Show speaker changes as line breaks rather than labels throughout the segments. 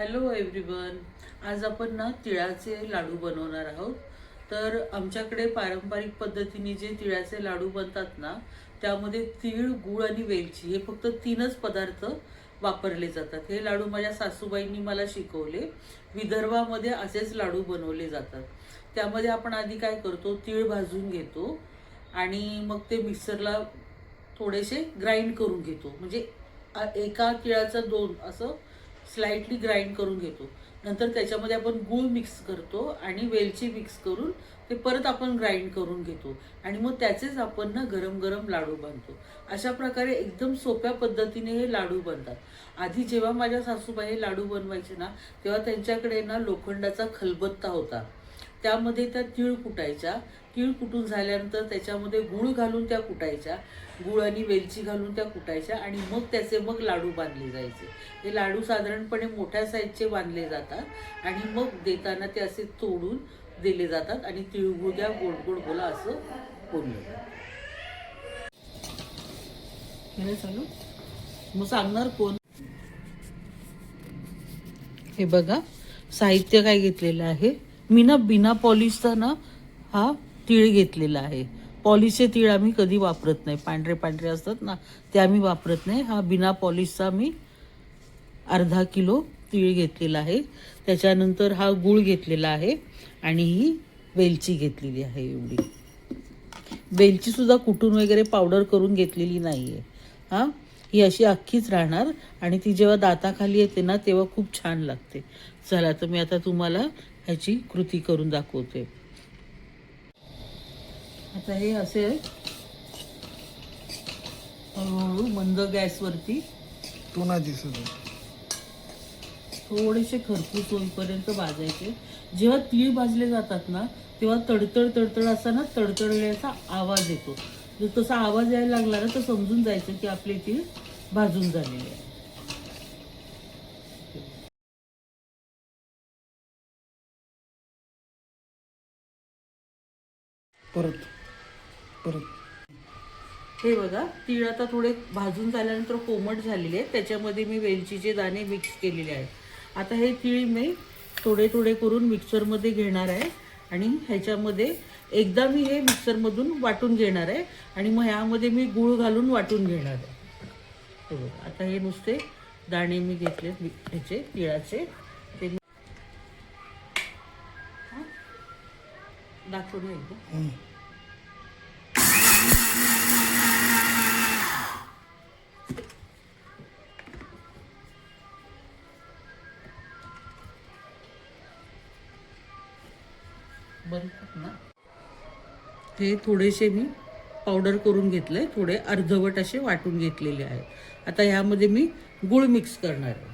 Hello everyone आज आपण ना तिळाचे लाडू बनवणार आहोत. तर आमच्याकडे पारंपरिक पद्धतीने जे तिळाचे लाडू बनतात ना त्यामध्ये तीळ गुळ आणि वेलची हे फक्त तीनच पदार्थ वापरले जातात. हे लाडू माझ्या सासूबाईंनी मला शिकवले. विदर्भामध्ये असेच लाडू बनवले जातात. त्यामध्ये आपण आधी काय करतो तीळ भाजून घेतो आणि मग ते मिक्सरला थोडेसे ग्राइंड करून घेतो. म्हणजे एका तिळाचं दोन असं स्लाइटली ग्राइंड करून घेतो. नंतर त्याच्यामध्ये आपण गूळ मिक्स करतो आणि वेलची मिक्स करून ते परत आपण ग्राइंड करून घेतो. आणि मग त्याचेच आपण ना गरम गरम लाडू बांधतो अशा प्रकारे एकदम सोप्या पद्धतीने हे लाडू बनतात. आधी जेव्हा माझ्या सासूबाई हे लाडू बनवायचे ना तेव्हा त्यांच्याकडे ना लोखंडाचा खलबत्ता होता. त्यामध्ये त्या तीळ कुटायच्या तीळ कुटून झाल्यानंतर त्याच्यामध्ये गूळ घालून त्या कुटायच्या. गूळ आणि वेलची घालून त्या कुटायच्या आणि मग त्याचे मग लाडू बांधले जायचे. हे लाडू साधारणपणे मोठ्या साईजचे बांधले जातात आणि मग देताना ते असे तोडून दिले जातात आणि तिळगुळ द्या गोड गोड बोला असं बोललं जातं चालू? मग सांगणार कोण? हे बघा साहित्य काय घेतलेलं आहे? मी ना बिना पॉलिशचा ना हा तीळ घेतलेला आहे. पॉलिशचे तीळ आम्ही कधी वापरत नाही. पांढरे पांढरे असतात ना ते आम्ही वापरत नाही. हा बिना पॉलिशचा मी अर्धा किलो तीळ घेतलेला आहे. त्याच्यानंतर हा गूळ घेतलेला आहे आणि ही वेलची घेतलेली आहे एवढी. वेलचीसुद्धा कुठून कुटून वगैरे पावडर करून घेतलेली नाही आहे हां? ही अशी अख्खीच राहणार आणि ती जेव्हा दाताखाली येते ना तेव्हा खूप छान लागते. चला तर मी आता तुम्हाला ह्याची कृती करून दाखवते. आता हे असे हळूहळू मंद गॅसवरती
तो नाही दिसत.
थोडेसे खरपूस होईपर्यंत भाजायचे. जेव्हा तीळ भाजले जातात ना तेव्हा तडतड तडतड असा ना तडतडल्याचा आवाज येतो. जर तसा आवाज यायला लागला ना तर समजून जायचं की आपले तीळ भाजून झालेले आहे
परत. परत.
हे बघा तीळ आता थोडे भाजून झाल्यानंतर कोमट झालेले आहेत. त्याच्यामध्ये मी वेलचीचे दाणे मिक्स केलेले आहेत. आता हे तीळ मी थोडे थोडे करून मिक्सरमध्ये घेणार आहे. आणि ह्याच्यामध्ये एकदा मी हे मिक्सरमधून वाटून घेणार आहे. आणि मग ह्यामध्ये मी गूळ घालून वाटून घेणार आहे. हे बघा आता हे नुसते दाणे मी घेतले ह्याचे तिळाचे. ते दाखवून एकदा. हे थोडेसे मी पावडर करून घेतलंय. थोडे अर्धवट असे वाटून घेतलेले आहेत. आता ह्यामध्ये मी गुळ मिक्स करणार आहे.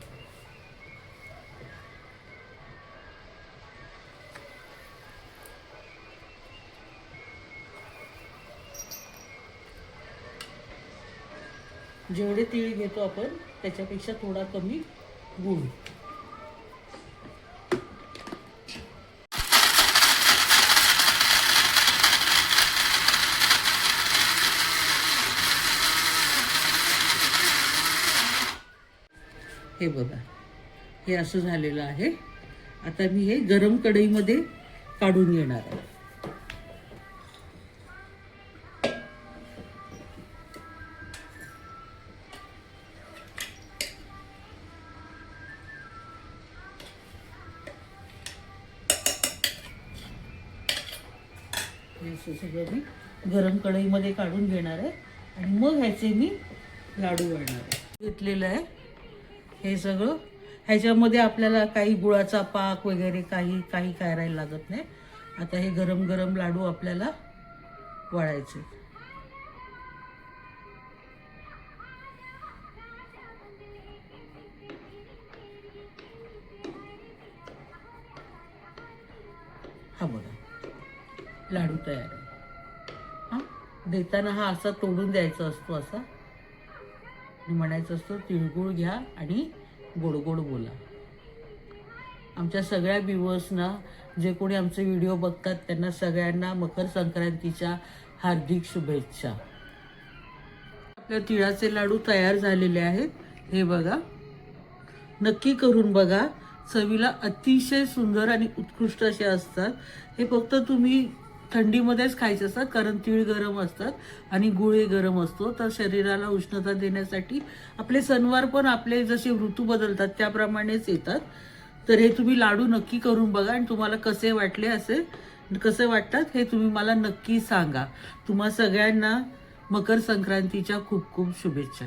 जेवढे तीळ घेतो आपण त्याच्यापेक्षा थोडा कमी गुळ. हे बघा. हे असं झालेलं आहे. आता मी हे गरम कढईमध्ये काढून घेणार आहे. असं सगळं मी गरम कढईमध्ये काढून घेणार आहे. आणि मग ह्याचे मी लाडू वळणार आहे. घेतलेलं आहे. हे सगळं. ह्याच्यामध्ये आपल्याला काही गुळाचा पाक वगैरे काही काही करायला लागत नाही. आता हे गरम गरम लाडू आपल्याला वळायचे. हा बघा. लाडू तयार. आहे देताना हा असा तोडून द्यायचा असतो असा. म्हणायचं असतं तिळगुळ घ्या आणि गोड गोड बोला. आमच्या सगळ्या व्ह्युअर्सना जे कोणी आमचे व्हिडिओ बघतात त्यांना सगळ्यांना मकर संक्रांतीच्या हार्दिक शुभेच्छा. आपल्या तिळाचे लाडू तयार झालेले आहेत. हे बघा. नक्की करून बघा. चवीला अतिशय सुंदर आणि उत्कृष्ट असे असतात. हे फक्त तुम्ही थंडीमध्येच खायचे असतात कारण तीळ गरम असतात आणि गुळे गरम असतो. तर शरीराला उष्णता देण्यासाठी आपले सणवार पण आपले जसे ऋतू बदलतात त्याप्रमाणेच येतात. तर हे तुम्ही लाडू नक्की करून बघा आणि तुम्हाला कसे वाटले असे कसे वाटतात हे तुम्ही मला नक्की सांगा. तुम्हा सगळ्यांना मकर संक्रांतीच्या खूप खूप शुभेच्छा.